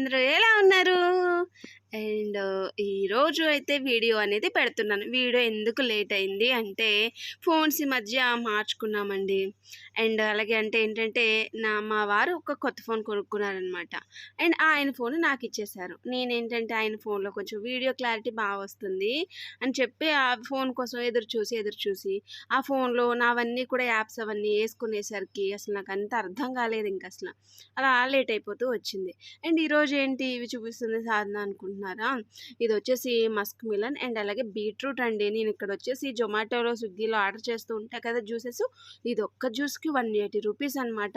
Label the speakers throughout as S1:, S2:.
S1: అందరూ ఎలా ఉన్నారు? అండ్ ఈరోజు అయితే వీడియో అనేది పెడుతున్నాను. వీడియో ఎందుకు లేట్ అయింది అంటే ఫోన్స్ ఈ మధ్య మార్చుకున్నామండి. అండ్ అలాగే అంటే ఏంటంటే నా మా వారు ఒక కొత్త ఫోన్ కొనుక్కున్నారనమాట అండ్ ఆయన ఫోన్ నాకు ఇచ్చేశారు నేనేంటంటే ఆయన ఫోన్లో కొంచెం వీడియో క్లారిటీ బాగా వస్తుంది అని చెప్పి ఆ ఫోన్ కోసం ఎదురు చూసి ఎదురు చూసి ఆ ఫోన్లో నావన్నీ కూడా యాప్స్ అవన్నీ వేసుకునేసరికి అసలు నాకు అంత అర్థం కాలేదు ఇంక అసలు. అలా లేట్ అయిపోతూ వచ్చింది. అండ్ ఈరోజు ఏంటి ఇవి చూపిస్తుంది సాధన అనుకుంటున్నారా? ఇది వచ్చేసి మస్క్ మిలన్ అండ్ అలాగే బీట్రూట్ అండి. నేను ఇక్కడ వచ్చేసి జొమాటోలో స్విగ్గీలో ఆర్డర్ చేస్తూ ఉంటా కదా జ్యూసెస్. ఇది ఒక్క జ్యూస్కి వన్ ఎయిటీ రూపీస్ అనమాట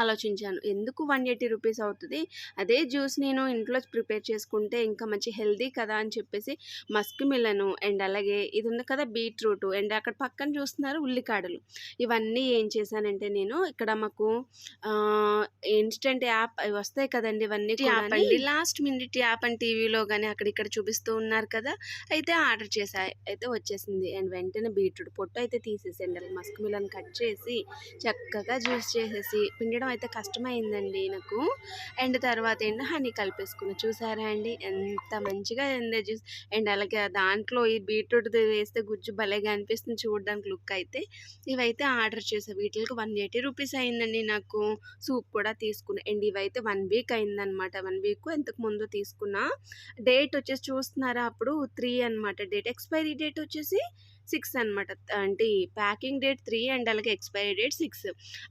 S1: ఆలోచించాను. ఎందుకు వన్ ఎయిటీ రూపీస్ అవుతుంది? అదే జ్యూస్ నేను ఇంట్లో ప్రిపేర్ చేసుకుంటే ఇంకా మంచి హెల్దీ కదా అని చెప్పేసి మస్క్ మిలను అండ్ అలాగే ఇది ఉంది కదా బీట్రూట్ అండ్ అక్కడ పక్కన చూస్తున్నారు ఉల్లికాడలు. ఇవన్నీ ఏం చేశానంటే నేను ఇక్కడ మాకు ఇన్స్టెంట్ యాప్ అవి వస్తాయి కదండి ఇవన్నీ యాప్ అండి. లాస్ట్ మినిట్ యాప్ అని టీవీలో కానీ అక్కడ ఇక్కడ చూపిస్తూ ఉన్నారు కదా అయితే ఆర్డర్ చేసా అయితే వచ్చేసింది. అండ్ వెంటనే బీట్రూట్ పొట్టు అయితే అలాగే మస్క్ మిలన్ కట్ చేసి చక్కగా జ్యూస్ చేసేసి పిండడం అయితే కష్టమైందండి నాకు. అండ్ తర్వాత ఏంటో హనీ కలిపేసుకున్నాను చూసారా అండి? ఎంత మంచిగా ఉంది జ్యూస్. అండ్ అలాగే దాంట్లో ఈ బీట్రూట్ వేస్తే గుజ్జు భలేగా అనిపిస్తుంది చూడడానికి లుక్ అయితే. ఇవైతే ఆర్డర్ చేసాను వీటికి వన్ ఎయిటీ రూపీస్ అయిందండి నాకు. సూప్ కూడా తీసుకున్నా. అండ్ ఇవైతే వన్ వీక్ అయిందనమాట వన్ వీక్ ఇంతకు ముందు తీసుకున్నా. డేట్ వచ్చేసి చూస్తున్నారా అప్పుడు? త్రీ అనమాట డేట్. ఎక్స్పైరీ డేట్ వచ్చేసి సిక్స్ అనమాట అంటే ప్యాకింగ్ డేట్ త్రీ అండ్ అలాగే ఎక్స్పైరీ డేట్ సిక్స్.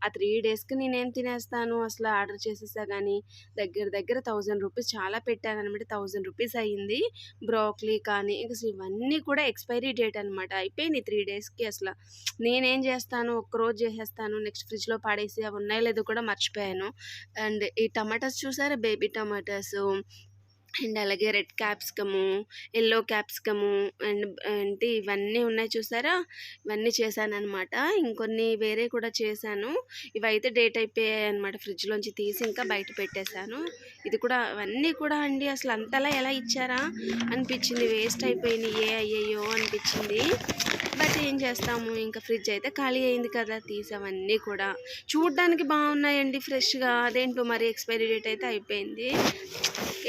S1: ఆ త్రీ డేస్కి నేనేం తినేస్తాను? అసలు ఆర్డర్ చేసేసా కానీ దగ్గర దగ్గర థౌజండ్ రూపీస్ చాలా పెట్టాను అనమాట థౌజండ్ రూపీస్ అయ్యింది. బ్రోక్లీ కానీ ఇంకా ఇవన్నీ కూడా ఎక్స్పైరీ డేట్ అనమాట అయిపోయింది త్రీ డేస్కి అసలు. నేనేం చేస్తాను? ఒక్కరోజు చేసేస్తాను. నెక్స్ట్ ఫ్రిడ్జ్లో పాడేసి అవి ఉన్నాయో లేదో కూడా మర్చిపోయాను. అండ్ ఈ టమాటాస్ చూసారా? బేబీ టమాటాస్ అండ్ అలాగే red capsicum yellow capsicum and అంటే ఇవన్నీ ఉన్నాయి చూసారా? ఇవన్నీ చేశాను అనమాట ఇంకొన్ని వేరే కూడా చేశాను. ఇవైతే డేట్ అయిపోయాయి అనమాట ఫ్రిడ్జ్లోంచి తీసి ఇంకా బయట పెట్టేశాను. ఇది కూడా అవన్నీ కూడా అండి అసలు అంతలా ఎలా ఇచ్చారా? అనిపించింది. వేస్ట్ అయిపోయింది ఏ అయ్యాయో అనిపించింది. బట్ ఏం చేస్తాము? ఇంకా ఫ్రిడ్జ్ అయితే ఖాళీ అయింది కదా తీసేవన్నీ కూడా. చూడడానికి బాగున్నాయండి ఫ్రెష్గా. అదేంటో మరి ఎక్స్పైరీ డేట్ అయితే అయిపోయింది.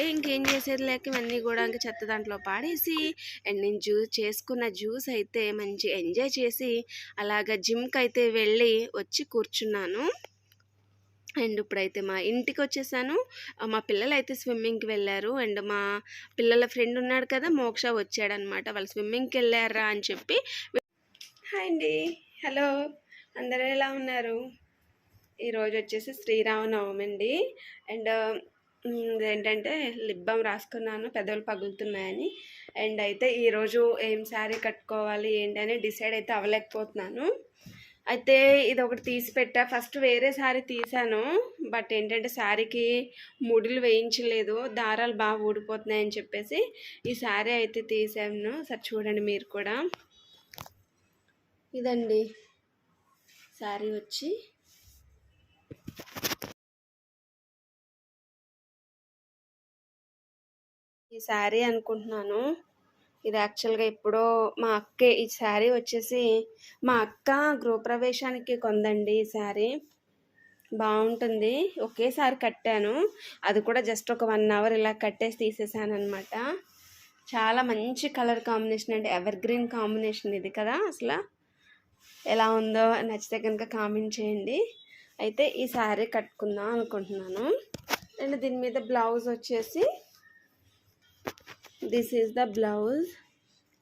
S1: ఇంకేం చేసేది లేక ఇవన్నీ కూడా ఇంకా చెత్త దాంట్లో పాడేసి అండ్ నేను జ్యూస్ చేసుకున్న జ్యూస్ అయితే మంచి ఎంజాయ్ చేసి అలాగ జిమ్కి అయితే వెళ్ళి వచ్చి కూర్చున్నాను. అండ్ ఇప్పుడైతే మా ఇంటికి వచ్చేసాను. మా పిల్లలు అయితే స్విమ్మింగ్కి వెళ్ళారు. అండ్ మా పిల్లల ఫ్రెండ్ ఉన్నాడు కదా మోక్ష వచ్చాడనమాట. వాళ్ళు స్విమ్మింగ్కి వెళ్ళారా అని చెప్పి హాయ్ అండి. హలో. అందరూ ఎలా ఉన్నారు? ఈరోజు వచ్చేసి శ్రీరామనవమి అండి. అండ్ ఏంటంటే లిప్ బామ్ రాసుకున్నాను పెదవులు పగులుతున్నాయని. అండ్ అయితే ఈరోజు ఏం శారీ కట్టుకోవాలి ఏంటని డిసైడ్ అయితే అవ్వలేకపోతున్నాను. అయితే ఇది ఒకటి తీసి పెట్టా ఫస్ట్ వేరే శారీ తీసాను బట్ ఏంటంటే శారీకి ముడులు వేయించలేదు దారాలు బాగా ఊడిపోతున్నాయని చెప్పేసి ఈ శారీ అయితే తీసాను. సరే చూడండి మీరు కూడా. ఇదండి శారీ వచ్చి. ఈ శారీ అనుకుంటున్నాను. ఇది యాక్చువల్గా ఎప్పుడో మా అక్కే ఈ శారీ వచ్చేసి మా అక్క గృహప్రవేశానికి కొందండి ఈ శారీ. బాగుంటుంది. ఒకేసారి కట్టాను. అది కూడా జస్ట్ ఒక వన్ అవర్ ఇలా కట్టేసి తీసేసాను అనమాట చాలా మంచి కలర్ కాంబినేషన్ అంటే ఎవర్ గ్రీన్ కాంబినేషన్ ఇది కదా అసలు. ఎలా ఉందో నచ్చితే కనుక కామెంట్ చేయండి. అయితే ఈ శారీ కట్టుకుందాం అనుకుంటున్నాను. అండ్ దీని మీద బ్లౌజ్ వచ్చేసి దిస్ ఈజ్ ద బ్లౌజ్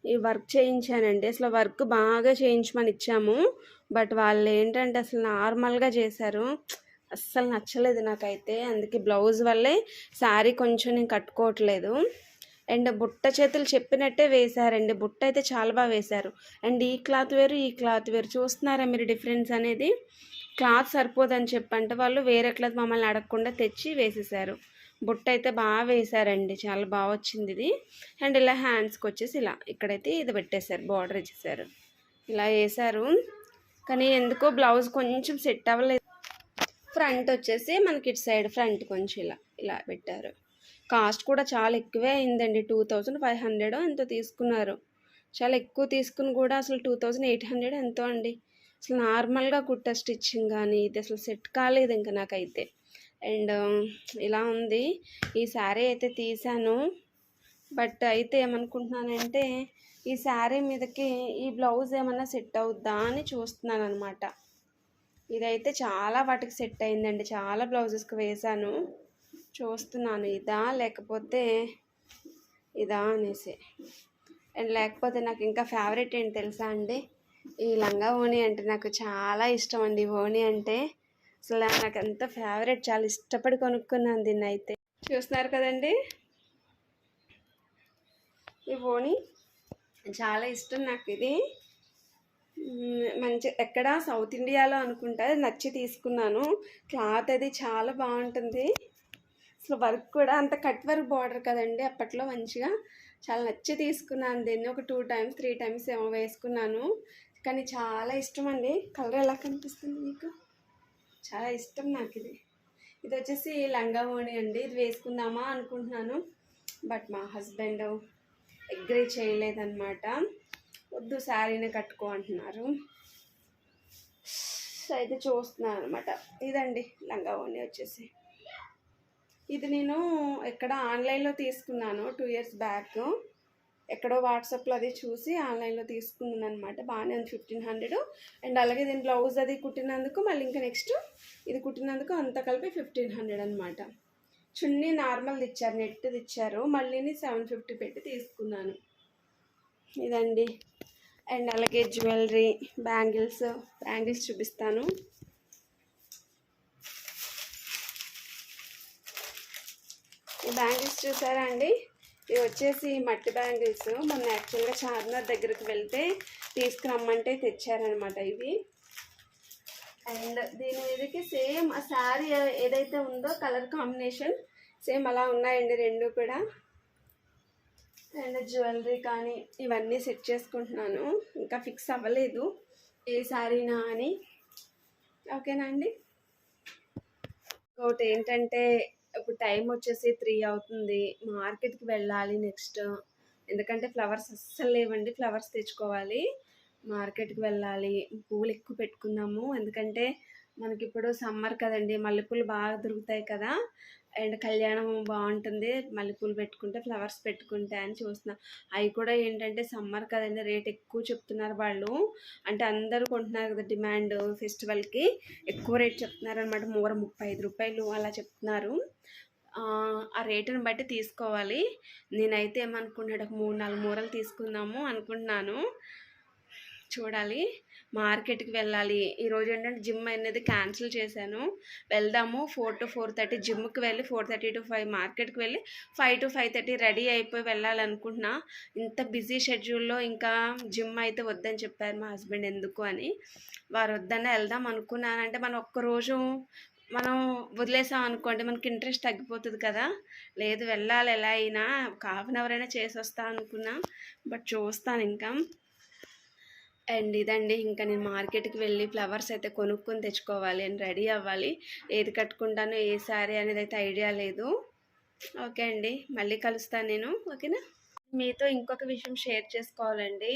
S1: ఈ వర్క్ చేయించానండి. అసలు వర్క్ బాగా చేయించమని ఇచ్చాము. బట్ వాళ్ళు ఏంటంటే అసలు నార్మల్గా చేశారు. అస్సలు నచ్చలేదు నాకైతే. అందుకే బ్లౌజ్ వల్లే శారీ కొంచెం నేను కట్టుకోవట్లేదు. అండ్ బుట్ట చేతులు చెప్పినట్టే వేశారండి. బుట్ట అయితే చాలా బాగా వేశారు. అండ్ ఈ క్లాత్ వేరు ఈ క్లాత్ వేరు. చూస్తున్నారా మీరు డిఫరెన్స్ అనేది? క్లాత్ సరిపోదని చెప్పంటే వాళ్ళు వేరే క్లాత్ మమ్మల్ని అడగకుండా తెచ్చి వేసేసారు బుట్ట అయితే బాగా వేశారండి చాలా బాగా వచ్చింది ఇది అండ్ ఇలా హ్యాండ్స్కి వచ్చేసి ఇలా ఇక్కడైతే ఇది పెట్టేశారు. బార్డర్ ఇచ్చేసారు ఇలా వేశారు కానీ ఎందుకో బ్లౌజ్ కొంచెం సెట్ అవ్వలేదు. ఫ్రంట్ వచ్చేసి మనకి ఇటు సైడ్ ఫ్రంట్ కొంచెం ఇలా ఇలా పెట్టారు. కాస్ట్ కూడా చాలా ఎక్కువే అయిందండి. టూ థౌజండ్ ఫైవ్ హండ్రెడ్ ఎంతో తీసుకున్నారు. చాలా ఎక్కువ తీసుకుని కూడా అసలు టూ థౌజండ్ ఎయిట్ హండ్రెడ్ ఎంతో అండి. అసలు నార్మల్గా కుట్ట స్టిచ్చింగ్ కానీ ఇది అసలు సెట్ కాలేదు ఇంకా నాకైతే. అండ్ ఇలా ఉంది. ఈ శారీ అయితే తీసాను బట్ అయితే ఏమనుకుంటున్నానంటే ఈ శారీ మీదకి ఈ బ్లౌజ్ ఏమన్నా సెట్ అవుద్దా అని చూస్తున్నాను అనమాట ఇదైతే చాలా వాటికి సెట్ అయిందండి. చాలా బ్లౌజెస్కి వేశాను. చూస్తున్నాను ఇదా లేకపోతే ఇదా అనేసి. అండ్ లేకపోతే నాకు ఇంకా ఫేవరెట్ ఏంటి తెలుసా అండి? ఈ లంగా ఓణి అంటే నాకు చాలా ఇష్టం అండి. ఓణి అంటే అసలు నాకు అంత ఫేవరెట్ చాలా ఇష్టపడి కొనుక్కున్నాను దీన్ని అయితే చూస్తున్నారు కదండి? ఈ ఓణి చాలా ఇష్టం నాకు ఇది మంచి ఎక్కడ సౌత్ ఇండియాలో అనుకుంటా నచ్చి తీసుకున్నాను. క్లాత్ అది చాలా బాగుంటుంది. అసలు వర్క్ కూడా అంత కట్ వర్క్ బార్డర్ కదండి అప్పట్లో మంచిగా చాలా నచ్చి తీసుకున్నాను. దీన్ని ఒక టూ టైమ్స్ త్రీ టైమ్స్ ఏమో వేసుకున్నాను. కానీ చాలా ఇష్టం అండి కలర్ ఎలా కనిపిస్తుంది మీకు? చాలా ఇష్టం నాకు ఇది ఇది వచ్చేసి లంగా ఓణి అండి. ఇది వేసుకుందామా అనుకుంటున్నాను. బట్ మా హస్బెండ్ అగ్రీ చేయలేదన్నమాట. వద్దు శారీని కట్టుకో అంటున్నారు. అయితే చూస్తున్నాను అనమాట ఇదండి లంగా ఓణి వచ్చేసి. ఇది నేను ఎక్కడ ఆన్లైన్లో తీసుకున్నాను టూ ఇయర్స్ బ్యాక్. ఎక్కడో వాట్సాప్లో అది చూసి ఆన్లైన్లో తీసుకున్నాను అనమాట బాగానే ఉంది ఫిఫ్టీన్ హండ్రెడ్. అండ్ అలాగే దీని బ్లౌజ్ అది కుట్టినందుకు మళ్ళీ ఇంకా నెక్స్ట్ ఇది కుట్టినందుకు అంతా కలిపి ఫిఫ్టీన్ హండ్రెడ్ అనమాట చున్నీ నార్మల్ది ఇచ్చారు నెట్ది ఇచ్చారు మళ్ళీని సెవెన్ ఫిఫ్టీ పెట్టి తీసుకున్నాను. ఇదండి. అండ్ అలాగే జ్యువెలరీ బ్యాంగిల్స్ బ్యాంగిల్స్ చూపిస్తాను. ఈ బ్యాంగిల్స్ చూసారా అండి? ఇవి వచ్చేసి మట్టి బ్యాంగిల్స్ మొన్న యాక్చువల్గా చార్మినార్ దగ్గరికి వెళ్తే తీసుకురమ్మంటే తెచ్చారనమాట ఇవి. అండ్ దీని మీదకి సేమ్ ఆ శారీ ఏదైతే ఉందో కలర్ కాంబినేషన్ సేమ్ అలా ఉన్నాయండి రెండు కూడా. అండ్ జ్యువెలరీ కానీ ఇవన్నీ సెట్ చేసుకుంటున్నాను. ఇంకా ఫిక్స్ అవ్వలేదు ఏ శారీనా అని. ఓకేనా అండి? ఇంకోటి ఏంటంటే ఇప్పుడు టైం వచ్చేసి త్రీ అవుతుంది. మార్కెట్కి వెళ్ళాలి నెక్స్ట్. ఎందుకంటే ఫ్లవర్స్ అస్సలు లేవండి. ఫ్లవర్స్ తెచ్చుకోవాలి. మార్కెట్కి వెళ్ళాలి. పూలు ఎక్కువ పెట్టుకుందాము. ఎందుకంటే మనకి ఇప్పుడు సమ్మర్ కదండి. మల్లెపూలు బాగా దొరుకుతాయి కదా. అండ్ కళ్యాణం బాగుంటుంది. మల్లెపూలు పెట్టుకుంటే ఫ్లవర్స్ పెట్టుకుంటే అని చూస్తున్నా. అవి కూడా ఏంటంటే సమ్మర్ కదండి రేట్ ఎక్కువ చెప్తున్నారు వాళ్ళు. అంటే అందరూ కొంటున్నారు కదా డిమాండ్ ఫెస్టివల్కి. ఎక్కువ రేట్ చెప్తున్నారు అనమాట మూర ముప్పై ఐదు రూపాయలు అలా చెప్తున్నారు. ఆ, రేటుని బట్టి తీసుకోవాలి. నేనైతే ఏమనుకుంటున్నాడు ఒక మూడు నాలుగు మూరలు తీసుకుందాము అనుకుంటున్నాను. చూడాలి. మార్కెట్కి వెళ్ళాలి. ఈరోజు ఏంటంటే జిమ్ అనేది క్యాన్సిల్ చేశాను. వెళ్దాము. ఫోర్ టు ఫోర్ థర్టీ జిమ్కి వెళ్ళి ఫోర్ థర్టీ టు ఫైవ్ మార్కెట్కి వెళ్ళి five to five thirty ready అయిపోయి వెళ్ళాలనుకుంటున్నా. ఇంత బిజీ షెడ్యూల్లో ఇంకా జిమ్ అయితే వద్దని చెప్పారు మా హస్బెండ్ ఎందుకు అని. వారు వద్దనే వెళ్దాం అనుకున్నానంటే మనం ఒక్కరోజు మనం వదిలేసాం అనుకోండి మనకి ఇంట్రెస్ట్ తగ్గిపోతుంది కదా. లేదు వెళ్ళాలి. ఎలా అయినా ఒక హాఫ్ అన్ అవర్ అయినా చేసి వస్తా అనుకున్నా బట్ చూస్తాను ఇంకా. అండ్ ఇదండి ఇంకా నేను మార్కెట్కి వెళ్ళి ఫ్లవర్స్ అయితే కొనుక్కొని తెచ్చుకోవాలి అని రెడీ అవ్వాలి. ఏది కట్టుకుంటానో ఏ శారీ అనేది అయితే ఐడియా లేదు. ఓకే అండి మళ్ళీ కలుస్తాను నేను ఓకేనా? మీతో ఇంకొక విషయం షేర్ చేసుకోవాలండి.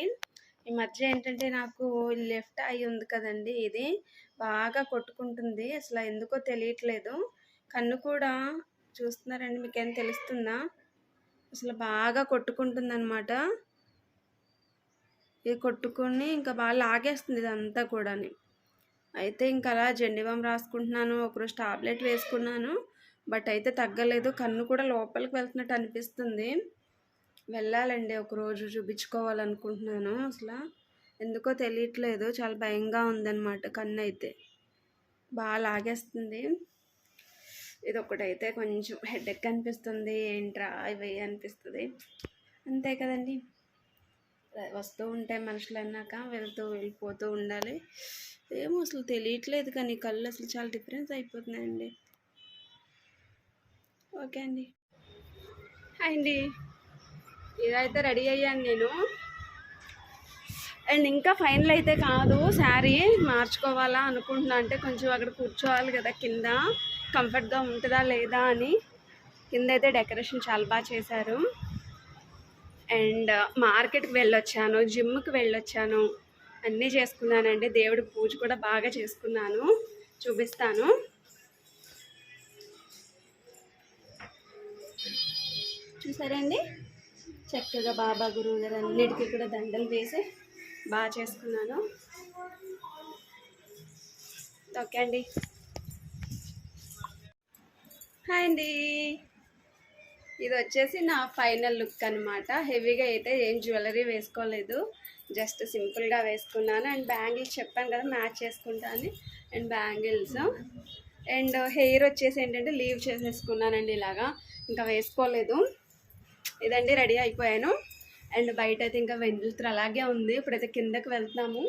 S1: ఈ మధ్య ఏంటంటే నాకు లెఫ్ట్ ఐ ఉంది కదండి ఇది బాగా కొట్టుకుంటుంది. అసలు ఎందుకో తెలియట్లేదు. కన్ను కూడా చూస్తున్నారండి మీకు ఏం తెలుస్తుందా? అసలు బాగా కొట్టుకుంటుంది అనమాట ఇది కొట్టుకొని ఇంకా బాగా లాగేస్తుంది ఇదంతా కూడాని. అయితే ఇంకా అలా జెండిబామ్ రాసుకుంటున్నాను ఒకరోజు టాబ్లెట్ వేసుకున్నాను బట్ అయితే తగ్గలేదు. కన్ను కూడా లోపలికి వెళ్తున్నట్టు అనిపిస్తుంది. వెళ్ళాలండి ఒకరోజు చూపించుకోవాలనుకుంటున్నాను అసలు. ఎందుకో తెలియట్లేదు చాలా భయంగా ఉందన్నమాట కన్ను అయితే. బాగా లాగేస్తుంది. ఇది ఒకటైతే కొంచెం హెడెక్ అనిపిస్తుంది ఏంట్రా ఇవి అనిపిస్తుంది. అంతే కదండి. వస్తూ ఉంటాయి మనుషులు అన్నాక వెళ్తూ వెళ్ళిపోతూ ఉండాలి. ఏమో అసలు తెలియట్లేదు కానీ కళ్ళు అసలు చాలా డిఫరెన్స్ అయిపోతున్నాయండి. ఓకే అండి. హాయ్ అండి. ఇదైతే రెడీ అయ్యాను నేను. అండ్ ఇంకా ఫైనల్ అయితే కాదు శారీ మార్చుకోవాలా అనుకుంటున్నా. అంటే కొంచెం అక్కడ కూర్చోవాలి కదా కింద కంఫర్ట్గా ఉంటుందా లేదా అని. కింద అయితే డెకరేషన్ చాలా బాగా చేశారు. అండ్ మార్కెట్కి వెళ్ళొచ్చాను జిమ్కి వెళ్ళొచ్చాను అన్నీ చేసుకున్నానండి. దేవుడి పూజ కూడా బాగా చేసుకున్నాను. చూపిస్తాను. చూసారండి? చక్కగా బాబా గురువు గారు అన్నిటికీ కూడా దండలు వేసి బాగా చేసుకున్నాను. ఓకే అండి. హాయ్ అండి. ఇది వచ్చేసి నా ఫైనల్ లుక్ అనమాట హెవీగా అయితే ఏం జ్యువెలరీ వేసుకోలేదు. జస్ట్ సింపుల్గా వేసుకున్నాను. అండ్ బ్యాంగిల్స్ చెప్పాను కదా మ్యాచ్ చేసుకుంటాను అండ్ బ్యాంగిల్స్. అండ్ హెయిర్ వచ్చేసి ఏంటంటే లీవ్ చేసేసుకున్నానండి ఇలాగా. ఇంకా వేసుకోలేదు. ఇదండి రెడీ అయిపోయాను. అండ్ బయట అయితే ఇంకా వెళ్తురు అలాగే ఉంది. ఇప్పుడైతే కిందకి వెళ్తున్నాము.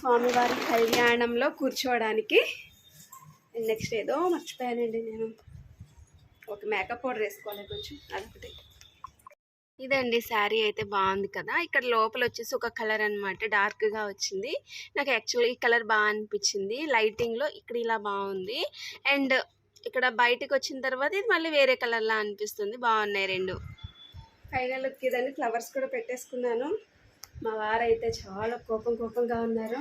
S1: స్వామివారి కళ్యాణంలో కూర్చోవడానికి. నెక్స్ట్ ఏదో మర్చిపోయానండి నేను. ఒక మేకప్ పౌడర్ వేసుకోవాలి కొంచెం అదొకటి. ఇదండి శారీ అయితే బాగుంది కదా. ఇక్కడ లోపల వచ్చేసి ఒక కలర్ అనమాట డార్క్గా వచ్చింది. నాకు యాక్చువల్లీ ఈ కలర్ బాగా అనిపించింది. లైటింగ్లో ఇక్కడ ఇలా బాగుంది. అండ్ ఇక్కడ బయటకు వచ్చిన తర్వాత ఇది మళ్ళీ వేరే కలర్లా అనిపిస్తుంది. బాగున్నాయి రెండు. ఫైనల్ లుక్ ఇదండి ఫ్లవర్స్ కూడా పెట్టేసుకున్నాను. మా వారు అయితే చాలా కోపం కోపంగా ఉన్నారు.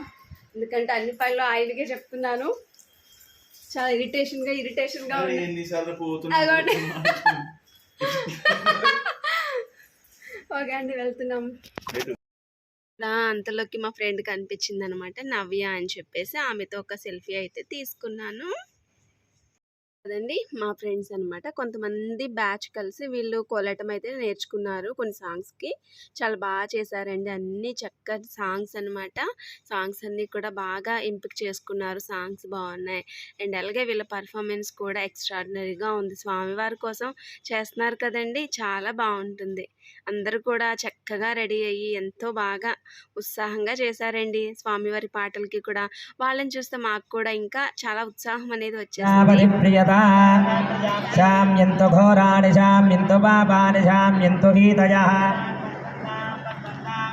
S1: ఎందుకంటే అన్ని పనులు ఆయనకే చెప్తున్నాను. చాలా ఇరిటేషన్గా ఇరిటేషన్గా ఉంది
S2: ఎన్నిసార్లు
S1: అదిగోండి.
S2: పోతున్నావు
S1: ఓకే అండి వెళ్తున్నాం. అంతలోకి మా ఫ్రెండ్ కనిపించింది అనమాట నవ్య అని చెప్పేసి ఆమెతో ఒక సెల్ఫీ అయితే తీసుకున్నాను. కదండి మా ఫ్రెండ్స్ అన్నమాట. కొంతమంది బ్యాచ్ కలిసి వీళ్ళు కోలాటం అయితే నేర్చుకున్నారు కొన్ని సాంగ్స్కి. చాలా బాగా చేశారండి. అన్ని చక్కటి సాంగ్స్ అనమాట సాంగ్స్ అన్నీ కూడా బాగా ఎంపిక చేసుకున్నారు. సాంగ్స్ బాగున్నాయి. అండ్ అలాగే వీళ్ళ పర్ఫార్మెన్స్ కూడా ఎక్స్ట్రాడినరీగా ఉంది. స్వామివారి కోసం చేస్తున్నారు కదండి. చాలా బాగుంటుంది. అందరూ కూడా చక్కగా రెడీ అయ్యి ఎంతో బాగా ఉత్సాహంగా చేశారండి. స్వామివారి పాటలకి కూడా. వాళ్ళని చూస్తే మాకు కూడా ఇంకా చాలా ఉత్సాహం అనేది వచ్చేసింది.
S3: శామ్యంతు ఘోరాణి శామ్యంతు పాపాని శామ్యంతు గీతయ.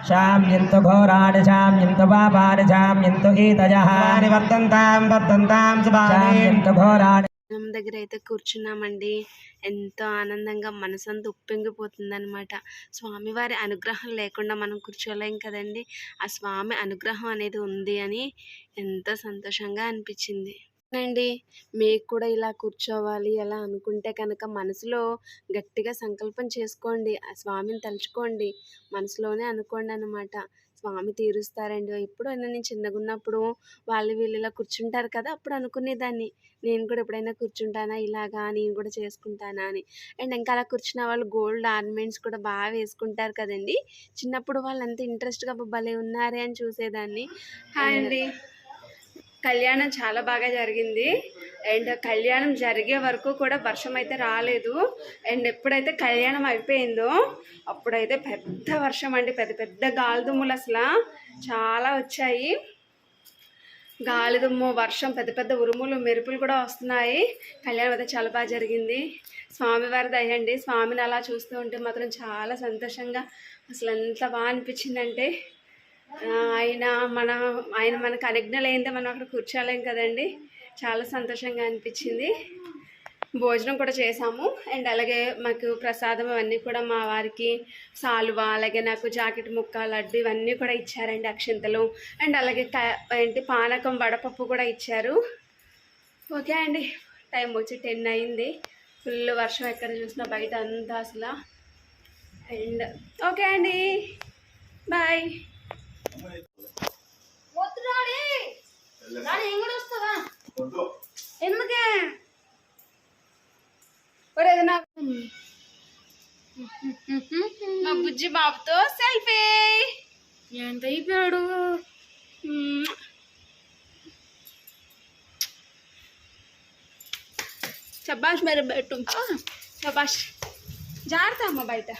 S3: శామ్యంతు ఘోరాణి శామ్యంతు పాపాని శామ్యంతు గీతయ. వర్తంతాం వర్తంతాం శామ్యంతు ఘోరాణి.
S1: మనం దగ్గర అయితే కూర్చున్నామండి. ఎంతో ఆనందంగా మనసంతా ఉప్పొంగిపోతుందన్నమాట. స్వామివారి అనుగ్రహం లేకుండా మనం కూర్చోలేం కదండి. ఆ స్వామి అనుగ్రహం అనేది ఉంది అని ఎంతో సంతోషంగా అనిపించింది. అండి మీకు కూడా ఇలా కూర్చోవాలి అలా అనుకుంటే కనుక మనసులో గట్టిగా సంకల్పం చేసుకోండి. ఆ స్వామిని తలుచుకోండి. మనసులోనే అనుకోండి అనమాట స్వామి తీరుస్తారండి. ఎప్పుడు నేను చిన్నగా ఉన్నప్పుడు వాళ్ళు వీళ్ళు ఇలా కూర్చుంటారు కదా! అప్పుడు అనుకునేదాన్ని. నేను కూడా ఎప్పుడైనా కూర్చుంటానా? ఇలాగా నేను కూడా చేసుకుంటానా? అని. అండ్ ఇంకా అలా కూర్చున్న వాళ్ళు గోల్డ్ ఆర్నమెంట్స్ కూడా బాగా వేసుకుంటారు కదండి! చిన్నప్పుడు వాళ్ళు అంత ఇంట్రెస్ట్గా భలే ఉన్నారే అని చూసేదాన్ని. హాయ్ అండి. కళ్యాణం చాలా బాగా జరిగింది. అండ్ కళ్యాణం జరిగే వరకు కూడా వర్షం అయితే రాలేదు. అండ్ ఎప్పుడైతే కళ్యాణం అయిపోయిందో అప్పుడైతే పెద్ద వర్షం అండి. పెద్ద పెద్ద గాలిదుమ్ములు అసలు చాలా వచ్చాయి. గాలిదుమ్ము వర్షం పెద్ద పెద్ద ఉరుములు మెరుపులు కూడా వస్తున్నాయి. కళ్యాణం అయితే చాలా బాగా జరిగింది. స్వామివారి దయండి స్వామిని అలా చూస్తూ ఉంటే మాత్రం చాలా సంతోషంగా అసలు ఎంత బాగా అనిపించిందంటే ఆయన మన ఆయన మనకు అనుజ్ఞలు అయిందే మనం అక్కడ కూర్చోలేం కదండి. చాలా సంతోషంగా అనిపించింది. భోజనం కూడా చేసాము అండ్ అలాగే మాకు ప్రసాదం అవన్నీ కూడా మా వారికి సాలువ అలాగే నాకు జాకెట్ ముక్క లడ్డు ఇవన్నీ కూడా ఇచ్చారండి అక్షింతలు. అండ్ అలాగే ఏంటి పానకం వడపప్పు కూడా ఇచ్చారు. ఓకే అండి. టైం వచ్చి టెన్ అయింది. ఫుల్ వర్షం ఎక్కడ చూసినా బయట అంతా అసలు. అండ్ ఓకే అండి. బాయ్ ఎందుకే ఒరేది నాకు మా బుజ్జి బాబుతో సెల్ఫీ
S4: ఎంత అయిపోయాడు
S1: శబాష్ మరి పెట్టు శబాష్ జాగ్రత్త అమ్మ బయట